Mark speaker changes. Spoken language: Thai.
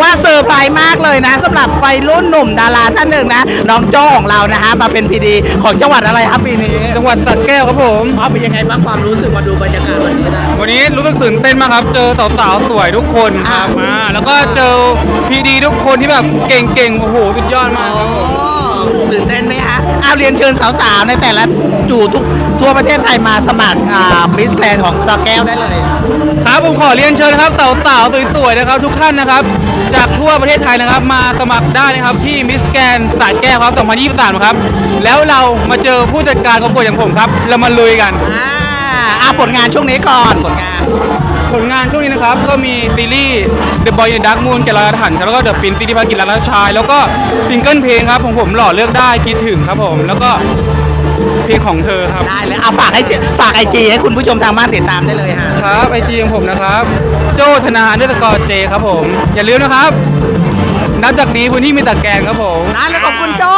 Speaker 1: ว่าเซอร์ไพรส์มากเลยนะสำหรับไฟรุ่นหนุ่มดาราท่านหนึ่งนะ น้องโจ้ของเรานะฮะมาเป็นพีดีของจังหวัดอะไรครับปีนี้
Speaker 2: จังหวัดสระแก้วครับผม
Speaker 1: อ๋อเป็นยังไงบ้างความรู้สึกมาดูบรรยากาศวันนี้นะ
Speaker 2: วันนี้รู้สึกตื่นเต้นมากครับ เจอสาวๆสวยทุกคนครับ
Speaker 1: อ่า
Speaker 2: อ่าแล้วก็เจอพีดีทุกคนที่แบบเก่งๆโอ้โหสุดยอดมากครับผม
Speaker 1: เอาเรียนเชิญสาวๆ ในแต่ละอยู่ทุกทั่วประเทศไทยมาสมัครอ่ามิสแกรนของสระแก้วได้เลย
Speaker 2: ครับผมขอเรียนเชิญนะครับสาวๆสวยๆนะครับทุกท่านนะครับ จากทั่วประเทศไทยนะครับ มาสมัครได้นะครับที่มิสแกนสระแก้วครับ 2023 ครับ แล้วเรามาเจอผู้จัดการประกวดอย่างผมครับ เรามาลุยกัน
Speaker 1: อ่าเอาผลงานช่วงนี้ก่อนผลงาน
Speaker 2: ผลงานช่วงนี้นะครับ ก็มีซีรีส์ The Boy in the Dark Moon แกลาถันครับแล้วก็ The Prince ซีรีส์ภารกิจรักและชาย แล้วก็ซิงเกิลเพลงครับของผมหล่อเลือกได้คิดถึงครับผม แล้วก็เพลงของเธอครับ
Speaker 1: ได้เลยเอาฝากให้เจฝากไอจีให้คุณผู้ชมทางบ้านติดตามได้เลยฮะ
Speaker 2: ครับไอจีของผมนะครับ โจธนาเนื้อตะกอเจครับผม อย่าลืมนะครับ นับจากนี้พื้นที่มีตะแกรงครับผม
Speaker 1: นะแล้วขอบคุณโจ้ค่ะ